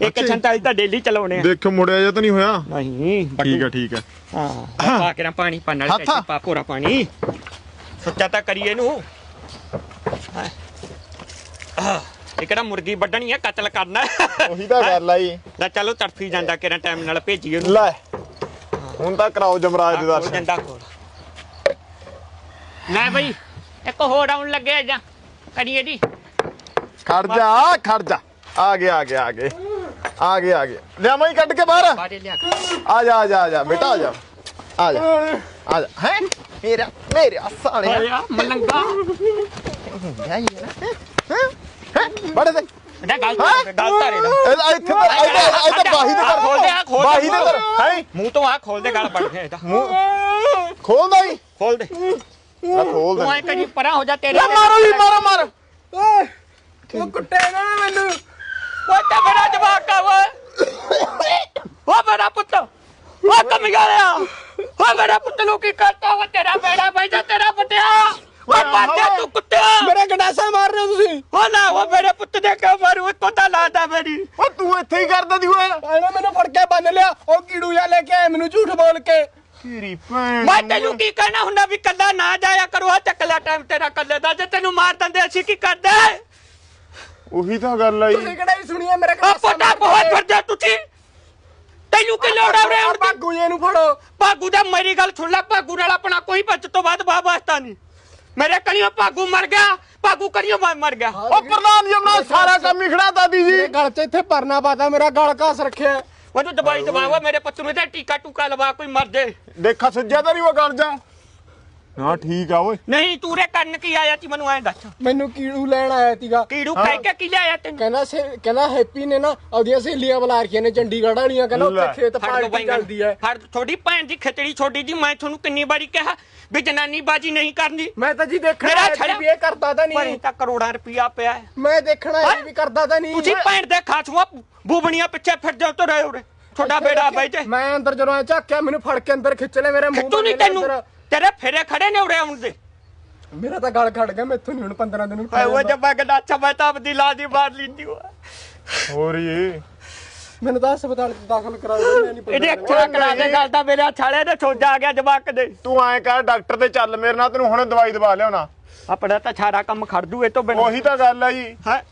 ਇੱਕ 46 ਤਾਂ ਡੇਲੀ ਚਲਾਉਣੇ ਆ। ਦੇਖੋ ਮੁੜਿਆ ਜਾਂ ਤਾਂ ਨਹੀਂ ਹੋਇਆ? ਨਹੀਂ। ਠੀਕ ਹੈ ਠੀਕ ਹੈ ਹਾਂ। ਪਾ ਕੇ ਨਾ ਪਾਣੀ ਪਾਣ ਨਾਲ। ਟੈਚੀ ਪਾ ਪੂਰਾ ਪਾਣੀ। ਸੁੱਚਾ ਤਾਂ ਕਰੀਏ ਨੂੰ ਇਹ ਕਿਹੜਾ ਮੁਰਗੀ ਵੱਢਣੀ ਆ ਕਤਲ ਕਰਨਾ? ਉਹੀ ਤਾਂ ਗੱਲ ਆਈ ਲੈ ਚਲੋ ਤੜਫੀ ਜਾਂਦਾ ਕਿਹੜਾ ਟਾਈਮ ਨਾਲ ਭੇਜੀਏ ਉਹਨੂੰ। ਲੈ ਹੁਣ ਤਾਂ ਕਰਾਓ ਜਮਰਾਜ ਦੇ ਦਰਸ਼ਨ। ਜਾਂਦਾ ਕੋਲ ਲੈ ਬਈ ਇੱਕ ਹੋਰ ਆਉਣ ਲੱਗਿਆ ਜਾਂ? ਕਰੀਏ ਦੀ ਖੜ ਜਾ ਖੜ ਜਾ। ਆ ਗਿਆ ਆ ਗਿਆ ਆ ਗਿਆ। ਆ ਗਿਆ ਆ ਗਿਆ ਲਿਆਵਾਂ ਹੀ ਕੱਢ ਕੇ ਬਾਹਰ? ਲਿਆ ਆ ਜਾ ਆ ਜਾ ਆ ਜਾ ਬੇਟਾ ਆ ਜਾ। ਆ ਜਾ ਆ ਜਾ। ਹੈ? ਮੇਰਾ ਮੇਰਾ ਮਲੰਗਾ। ਬੜੇ ਦੇ ਇੱਥੇ ਇੱਥੇ ਬਾਹੀ ਦੇ ਖੋਲ ਦੇ ਆ ਖੋਲ ਬਾਹੀ ਦੇ ਕਰ ਹੈ? ਮੂੰਹ ਤੋਂ ਆ ਖੋਲ ਦੇ ਗੱਲ ਬੜ ਗਿਆ ਮੂੰਹ ਖੋਲ ਦੇ ਆ ਖੋਲ ਤੂੰ ਦੇ ਐ ਕਰੀ ਪਰਾਂ ਹੋ ਜਾ ਤੇਰੇ ਲੈ ਮਾਰੋ ਜੀ ਮਾਰੋ ਮਾਰ। ਉਹ ਕੁੱਟੇ ਨਾ ਮੈਨੂੰ। ਉਹ ਤਾਂ ਮੇਰਾ ਜਵਾਕ ਆ ਓਏ। ਉਹ ਮੇਰਾ ਪੁੱਤ ਉਹ ਕਮ ਗਿਆ ਉਹ ਮੇਰਾ ਪੁੱਤ ਨੂੰ ਕੀ ਕਰਤਾ ਉਹ ਤੇਰਾ ਬੇੜਾ ਬੈਠਾ ਤੇਰਾ ਪਟਿਆ ਉਹ ਪਾਟਿਆ ਤੂੰ ਕੁੱਤਿਆ। ਮੇਰਾ ਗੰਡਾਸਾ ਮਾਰ ਰਹੇ ਹੋ ਤੁਸੀਂ। ਉਹ ਨਾ ਉਹ ਮੇਰੇ ਪੁੱਤ ਦੇ ਕਿਉਂ ਮਾਰੂ? ਉਹ ਤਾਂ ਲਾਦਾ ਮੇਰੀ। ਓ ਤੂੰ ਇੱਥੇ ਹੀ ਕਰਦਾ ਦੀ ਓਏ। ਇਹਨੇ ਮੈਨੂੰ ਫੜ ਕੇ ਬੰਨ ਲਿਆ। ਉਹ ਕੀੜੂ ਜਾ ਲੈ ਕੇ ਆਇਆ ਮੈਨੂੰ ਝੂਠ ਬੋਲ ਕੇ। ਤੇਰੀ ਭੈਣ। ਮੈਂ ਤੈਨੂੰ ਕੀ ਕਹਿਣਾ ਹੁੰਦਾ ਵੀ ਕੱਲਾ ਨਾ ਜਾਇਆ ਕਰੋ ਆ ਚੱਕ ਲੈ ਟਾਈਮ ਤੇਰਾ ਕੱਲੇ ਦਾ। ਜੇ ਤੈਨੂੰ ਮਾਰ ਦਿੰਦੇ ਅਸੀਂ ਕੀ ਕਰਦੇ? ਉਹੀ ਤਾਂ ਗੱਲ ਆਈ ਤੁਸੀਂ ਕਿਹੜਾ ਹੀ ਸੁਣੀਏ ਮੇਰਾ ਆ ਗੰਡਾਸਾ ਪੋਟਾ ਬਹੁਤ ਫਿਰਦੇ ਤੁਸੀਂ। ਤੈਨੂੰ ਕੀ ਲੋੜ ਆ ਰੇ ਬਾਗੂ ਜੀ ਨੂੰ ਫੜੋ। ਭਾਗੂ ਦਾ ਮੇਰੀ ਗੱਲ ਸੁਣ ਲੈ ਭਾਗੂ ਨਾਲ ਆਪਣਾ ਕੋਈ ਬੱਚ ਤੋਂ ਬਾਅਦ ਬਾਹ ਵਾਸਤਾ ਨਹੀਂ। ਮੇਰੇ ਕਣੀਓ ਭਾਗੂ ਮਰ ਗਿਆ ਭਾਗੂ ਕਣੀਓ ਮਰ ਗਿਆ। ਓ ਪ੍ਰਧਾਨ ਜਮਨਾ ਸਾਰਾ ਕੰਮ ਹੀ ਖੜਾ ਦਾਦੀ ਜੀ। ਮੇਰੇ ਗਲ 'ਚ ਇੱਥੇ ਪਰਨਾ ਪਾਤਾ ਮੇਰਾ ਗਲ ਘਾਸ ਰੱਖਿਆ। ਉਹਨੂੰ ਦਵਾਈ ਦਵਾਵਾ ਮੇਰੇ ਪੁੱਤ ਨੂੰ ਤੇ ਟੀਕਾ ਟੂਕਾ ਲਵਾ ਕੋਈ ਮਰ ਜੇ। ਦੇਖਾ ਸੁੱਜਿਆ ਤਾਂ ਨਹੀਂ ਉਹ ਗਲ ਜਾ। ਨਾ ਠੀਕ ਆ ਓਏ। ਨਹੀਂ ਤੂੰ ਰੇ ਕਰਨ ਕੀ ਆਇਆ ਤੀ ਮੈਨੂੰ ਐਂ ਦੱਸ। ਮੈਨੂੰ ਕੀੜੂ ਲੈਣ ਆਇਆ ਸੀਗਾ। ਕੀੜੂ ਕਹਿ ਕੇ ਕੀ ਲਿਆਇਆ ਤੈਨੂੰ? ਕਹਿੰਦਾ ਸੇ ਕਹਿੰਦਾ ਹੈਪੀ ਨੇ ਨਾ ਆਪਦੀਆਂ ਸਹੇਲੀਆਂ ਬੁਲਾ ਰੱਖੀਆਂ ਨੇ ਚੰਡੀਗੜ੍ਹ ਵਾਲੀਆਂ। ਕਹਿੰਦਾ। ਉੱਥੇ ਖੇਤ ਪਾਰਟੀ ਚੱਲਦੀ ਹੈ। ਫੜ ਥੋੜੀ ਭੈਣ ਦੀ ਖਿਚੜੀ ਛੋਡੀ ਦੀ ਮੈਂ ਤੁਹਾਨੂੰ ਕਿੰਨੀ ਵਾਰੀ ਕਿਹਾ ਵੀ ਜਨਾਨੀ ਬਾਜੀ ਨਹੀਂ ਕਰਨੀ। ਮੈਂ ਤਾਂ ਜੀ ਦੇਖਣਾ ਸੀ ਵੀ ਇਹ ਕਰਦਾ ਤਾਂ ਪਰ ਨਹੀਂ ਤਾਂ ਕਰੋੜਾਂ ਰੁਪਇਆ ਪਿਆ ਹੈ। ਮੈਂ ਦੇਖਣਾ ਹੈਂ? ਵੀ ਕਰਦਾ ਤਾਂ ਨਹੀਂ। ਤੁਸੀਂ ਭੈਣ ਦੇ ਖਾਸੂਆਂ ਬੂਬਣੀਆਂ ਪਿੱਛੇ ਫਿਰ ਜਾਓ ਤੇ ਰਹੇ ਉਰੇ। ਤੁਹਾਡਾ ਬੇੜਾ ਬਾਈ ਤੇ ਮੈਂ ਅੰਦਰ ਜਦੋਂ ਝਾਕਿਆ ਮੈਨੂੰ ਫੜ ਕੇ ਅੰਦਰ ਖਿੱਚ ਲੈ ਮੇਰੇ ਮੂੰਹ ਨੇ ਤੈਨੂੰ। ਤੇਰੇ ਫੇਰੇ ਖੜੇ ਨੇ ਉਰੇ ਆਉਣ ਦੇ। ਮੇਰਾ ਤਾਂ ਗਲ ਖੜ ਗਿਆ ਮੈਥੋਂ ਨਹੀਂ ਹੁਣ 15 ਦਿਨ ਓਏ ਉਹ ਜਬ ਕਹਿੰਦਾ ਅੱਛਾ ਮੈਂ ਤਾਂ ਆਪਦੀ ਲਾਦੀ ਮਾਰ ਲੀਤੀ ਹੋ। ਹੋਰ ਇਹ ਮੈਨੂੰ ਤਾਂ ਹਸਪਤਾਲ 'ਚ ਦਾਖਲ ਕਰਾ ਮੈਂ ਨਹੀਂ ਇਹਦੇ ਅੱਖਾਂ ਕਰਾ ਦੇ ਗੱਲ ਤਾਂ ਮੇਰੇ ਛਾਲੇ ਦੇ ਸੋਜਾ ਆ ਗਿਆ ਜਵਾਕ ਦੇ। ਤੂੰ ਐਂ ਕਰ ਡਾਕਟਰ ਤੇ ਚੱਲ ਮੇਰੇ ਨਾਲ ਤੈਨੂੰ ਹੁਣੇ ਦਵਾਈ ਦਵਾ ਲਿਆਉਣਾ। ਆਪਣਾ ਤਾਂ ਸਾਰਾ ਕੰਮ ਖੜ ਜੂ ਇਹ ਤੋਂ ਬਿਨਾਂ। ਉਹੀ ਤਾਂ ਗੱਲ ਆ ਜੀ। ਹੈ?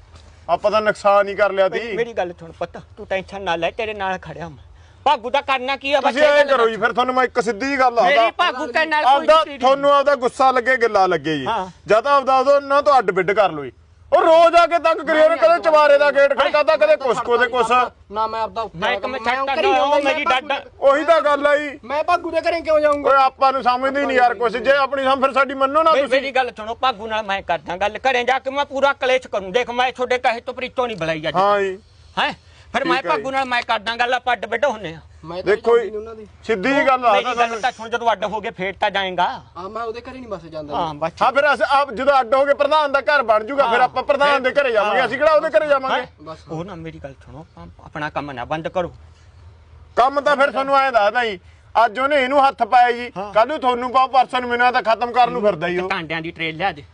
ਆਪਾਂ ਤਾਂ ਨੁਕਸਾਨ ਹੀ ਕਰ ਲਿਆ ਤੀ। ਮੇਰੀ ਗੱਲ ਸੁਣ ਪੁੱਤ ਤੂੰ ਟੈਨਸ਼ਨ ਨਾ ਲੈ ਤੇਰੇ ਨਾਲ ਖੜਿਆ ਮੈਂ। ਭਾਗੂ ਦਾ ਕਰਨਾ ਕੀ ਆ? ਤੁਸੀਂ ਬੱਚੇ ਐਂ ਕਰੋ ਜੀ ਫਿਰ ਤੁਹਾਨੂੰ ਮੈਂ ਇੱਕ ਸਿੱਧੀ ਜਿਹੀ ਗੱਲ ਮੇਰੀ ਭਾਗੂ ਕੇ ਨਾਲ ਕੋਈ ਆਪਦਾ ਨਹੀਂ ਤੁਹਾਨੂੰ ਆਪਦਾ ਗੁੱਸਾ ਲੱਗੇ ਗੱਲਾਂ ਲੱਗੇ ਜੀ। ਹਾਂ। ਜਾਂ ਤਾਂ ਆਪਦਾ ਉਹਦੋਂ ਉਹਨਾਂ ਤੋਂ ਅੱਡ ਬਿੱਡ ਕਰ ਲਓ ਜੀ ਉਹ ਰੋਜ਼ ਆ ਕੇ ਤੰਗ ਕਰੀ ਉਹਨੇ ਕਦੇ ਚਵਾਰੇ ਦਾ ਗੇਟ ਖੜਕਾਦਾ ਕਦੇ ਕੁਛ ਕੋ ਦੇ ਕੁਛ। ਨਾ ਮੈਂ ਆਪਦਾ ਮੈਂ ਇੱਕ ਮੈਂ ਛੱਡ ਕਰੀ ਕਰਦਾ ਜਾਂਦਾ ਮੇਰੀ ਡਾਡਾ। ਉਹੀ ਤਾਂ ਗੱਲ ਆ ਜੀ। ਮੈਂ ਭਾਗੂ ਦੇ ਘਰੇ ਕਿਉਂ ਜਾਊਂਗਾ? ਓਏ ਆਪਾਂ ਨੂੰ ਸਮਝਦੇ ਹੀ ਨਹੀਂ ਯਾਰ ਕੁਛ। ਜੇ ਆਪਣੀ ਸਮ ਫਿਰ ਸਾਡੀ ਮੰਨੋ ਨਾ ਤੁਸੀਂ। ਮੇਰੀ ਗੱਲ ਸੁਣੋ ਭਾਗੂ ਨਾਲ ਮੈਂ ਕਰਦਾ ਗੱਲ। ਘਰੇ ਜਾ ਕੇ ਮੈਂ ਪੂਰਾ ਕਲੇਸ਼ ਕਰੂੰ। ਦੇਖ ਮੈਂ ਤੁਹਾਡੇ ਕਹੇ ਤੋਂ ਪ੍ਰੀਤੋਂ ਨਹੀਂ ਬੁਲਾਈ ਅੱਜ। ਹਾਂ ਜੀ। ਹੈ? ਫਿਰ ਮੈਂ ਭਾਗੂ ਨਾਲ ਮੈਂ ਕਰਦਾ ਗੱਲ ਆਪਾਂ ਅੱਡ ਬਿੱਡ ਹੁੰਨੇ ਆ। ਮੈਂ ਤਾਂ ਦੇਖੋ ਜੀ ਨੀ ਉਹਨਾਂ ਦੀ। ਸਿੱਧੀ ਜੀ ਗੱਲ ਮੇਰੀ ਆਦਾ ਗੱਲ ਤਾਂ ਸੁਣ ਜਦੋਂ ਅੱਡ ਹੋ ਗਏ ਫੇਰ ਤਾਂ ਜਾਏਗਾ। ਆ ਮੈਂ ਉਹਦੇ ਘਰੇ ਨਹੀਂ ਬਸ ਜਾਂਦਾ ਹਾਂ ਫਿਰ ਅਸੀਂ ਆਪ ਜਦੋਂ ਅੱਡ ਹੋ ਕੇ ਪ੍ਰਧਾਨ ਦਾ ਘਰ ਬਣ ਜੂਗਾ ਫਿਰ ਆਪਾਂ ਪ੍ਰਧਾਨ ਦੇ ਘਰੇ ਜਾਵਾਂਗੇ ਅਸੀਂ ਕਿਹੜਾ ਉਹਦੇ ਘਰੇ ਜਾਵਾਂਗੇ? ਬਸ ਉਹ ਨਾ ਮੇਰੀ ਗੱਲ ਸੁਣੋ ਆਪ- ਆਪਣਾ ਕੰਮ ਨਾ ਬੰਦ ਕਰੋ। ਕੰਮ ਤਾਂ ਫਿਰ ਤੁਹਾਨੂੰ ਐਂ ਦੱਸਦਾ ਜੀ ਅੱਜ ਉਹਨੇ ਇਹਨੂੰ ਹੱਥ ਪਾਇਆ ਜੀ ਕੱਲ ਨੂੰ ਤੁਹਾਨੂੰ ਪਾਉ ਪਰਸੋਂ ਨੂੰ ਮੈਨੂੰ ਤਾਂ ਖਤਮ ਕਰਨ ਨੂੰ ਫਿਰਦਾ ਜੀ ਉਹ। ਕਾਂਡਿਆਂ ਦੀ ਟ੍ਰੇਲ ਲਿਆ ਦੇ।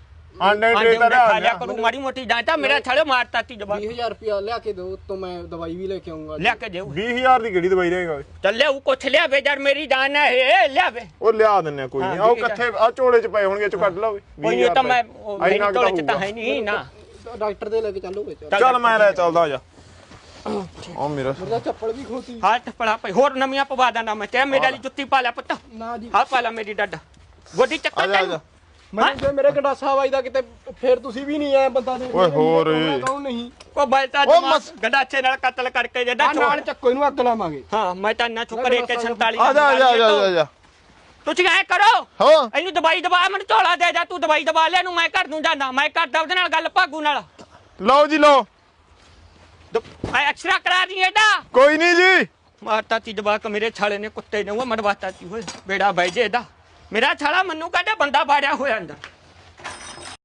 ਆਂਡੇ ਦਾ ਉਂਡੇ ਖਾ ਲਿਆ ਕਰੂ ਮਾੜੀ ਮੋਟੀ ਜਾਂ ਤਾਂ ਮੇਰਾ ਛੜੇ ਮਾਰਤਾ ਤੀ ਜਵਾਬ? 20000 ਰੁਪਇਆ ਲਿਆ ਕੇ ਦਿਓ ਤੋਂ ਮੈਂ ਦਵਾਈ ਵੀ ਲੈ ਕੇ ਆਉਂਗਾ ਲਿਆ ਕੇ ਦੇਉ 20000 ਦੀ ਕਿਹੜੀ ਦਵਾਈ ਰਹੇਗਾ? ਓਏ? ਚੱਲੇ ਉਹ ਕੁਛ ਲਿਆ ਵੇ ਯਾਰ ਮੇਰੀ ਜਾਨ ਹੈ ਇਹ ਲਿਆ ਵੇ ਉਹ ਲਿਆ ਦਿੰਨੇ ਆ ਕੋਈ ਨਹੀਂ ਹਾਂ, ਹਜ਼ਾਰ। ਕਿੱਥੇ ਆ ਝੋਲੇ ਚ ਪਏ ਹੋਣਗੇ ਚ ਕੱਢ ਲਾ ਓਏ ਕੋਈ ਤਾਂ ਮੈਂ ਮੇਰੀ ਨਾ ਕੋਲ ਚ ਤਾਂ। ਹੈ ਨਹੀਂ ਨਾ। ਡਾਕਟਰ ਦੇ ਲੈ ਕੇ ਚੱਲੋਗੇ ਚੱਲ। ਚੱਲ ਮੈਂ ਲੈ ਚੱਲਦਾ ਜਾ। ਉਹ ਮੇਰਾ ਮੇਰਾ ਚੱਪਲ ਵੀ ਖੋਤੀ। ਹਾਲਟ ਪੜਾ ਪਈ ਹੋਰ ਨਵੀਆਂ ਪਵਾ ਦਾਂ ਮੈਂ ਤੇ ਮੇਰੇ ਵਾਲੀ ਜੁੱਤੀ ਪਾ ਲਿਆ ਪੁੱਤ। ਨਾ ਜੀ। ਆ ਪਾ ਲੈ ਮੇਰੀ ਡੱਡ। ਗੋਡੀ ਚੱਕਾ ਆ ਜਾ ਆ ਜਾ। ਮੈਨੂੰ ਜੇ ਮੇਰੇ ਗੰਡਾਸਾ ਵੱਜਦਾ ਕਿਤੇ ਫੇਰ ਤੁਸੀਂ ਵੀ ਨਹੀਂ ਆਏ ਬੰਦਾ ਦੇ ਓਏ ਹੋਰ। ਕੌਣ ਨਹੀਂ। ਕੋ ਬਲਤਾ ਉਹ ਜਮਾ ਮਸ- ਗੰਡਾਚੇ ਨਾਲ ਕਤਲ ਕਰਕੇ ਜਦਾ ਆ ਨਾਲ ਚੱਕੋ ਇਹਨੂੰ ਅੱਗ ਲਾਵਾਂਗੇ। ਹਾਂ ਮੈਂ ਤਾਂ ਨਾ ਚੁੱਕਰ ਕੇ 47 ਆ ਜਾ ਆ ਜਾ ਆ ਜਾ, ਆ ਜਾ ਤੁਸੀਂ ਐ ਕਰੋ। ਹਾਂ। ਇਹਨੂੰ ਦਵਾਈ ਦਵਾ ਮੈਨੂੰ ਝੋਲਾ ਦੇ ਜਾ ਤੂੰ ਦਵਾਈ ਦਵਾ ਲਿਆ ਨੂੰ ਮੈਂ ਘਰ ਨੂੰ ਜਾਣਾ ਮੈਂ ਕਰਦਾ ਉਹਦੇ ਨਾਲ ਗੱਲ ਭਾਗੂ ਨਾਲ। ਲਓ ਜੀ ਲਓ। ਮੈਂ ਐਕਸਟਰਾ ਕਰਾ ਦੀ ਇਹਦਾ। ਕੋਈ ਨਹੀਂ ਜੀ। ਮਾਰਤਾ ਤੀ ਜਵਾਕ ਮੇਰੇ ਛਾਲੇ ਨੇ ਕੁੱਤੇ ਨੇ ਉਹ ਮਰਵਾਤਾ ਤੀ ਹੋਏ ਬੇੜਾ ਬਹਿ ਜੇ ਇਹਦਾ। ਮੇਰਾ ਛਾਲਾ ਮੰਨੂ ਕਹਿੰਦਾ ਬੰਦਾ ਬਾੜਿਆ ਹੋਇਆ ਅੰਦਰ।